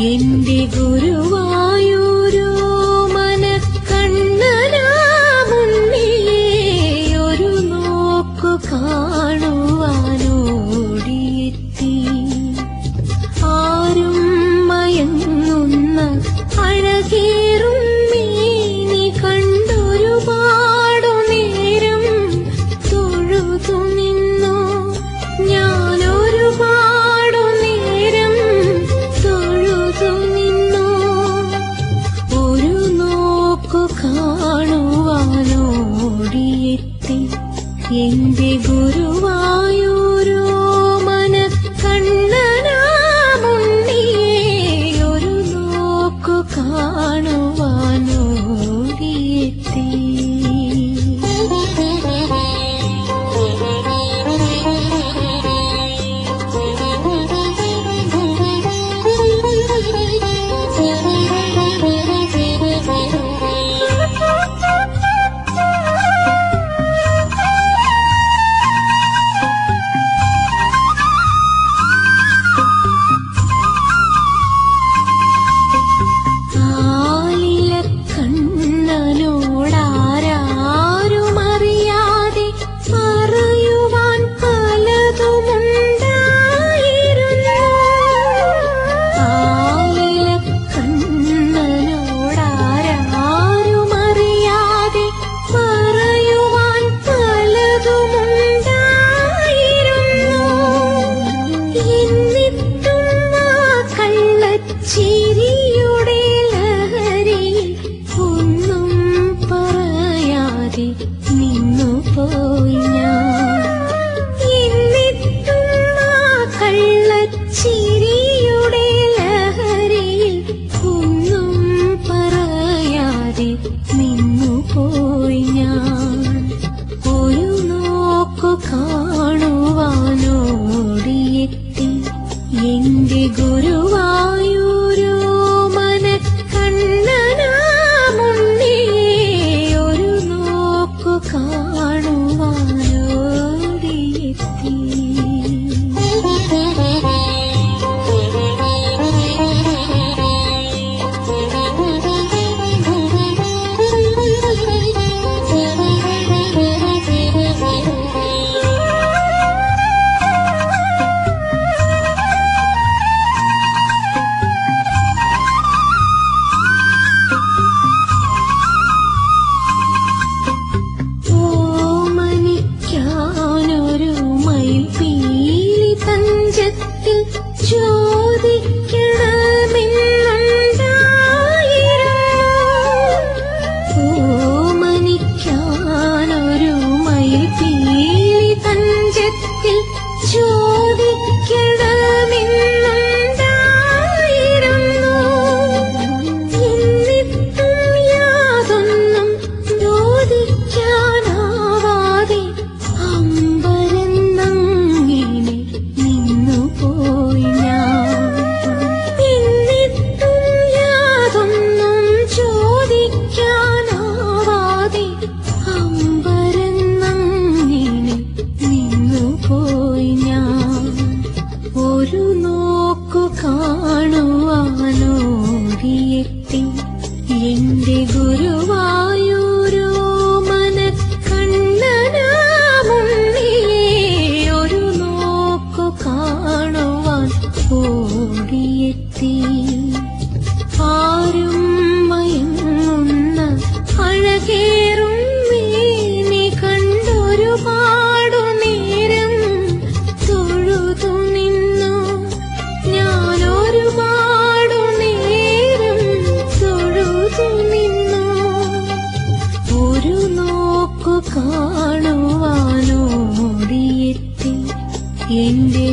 എന്റെ കാണുവാനോടിയെത്തി എന്റെ ഗുരുവായൂരോ തഞ്ചത്തിൽ ചോദിക്കണമെന്നുണ്ടായിരുന്നു ഓടിയെത്തി ആരും മയങ്ങുന്ന അഴകേറും മീനെ കണ്ടൊരുപാടു നേരം തൊഴുതു നിന്നു. നേരം തൊഴുതു നിന്നു. ഒരു നോക്കു കാണുവാനോടിയെത്തി എന്റെ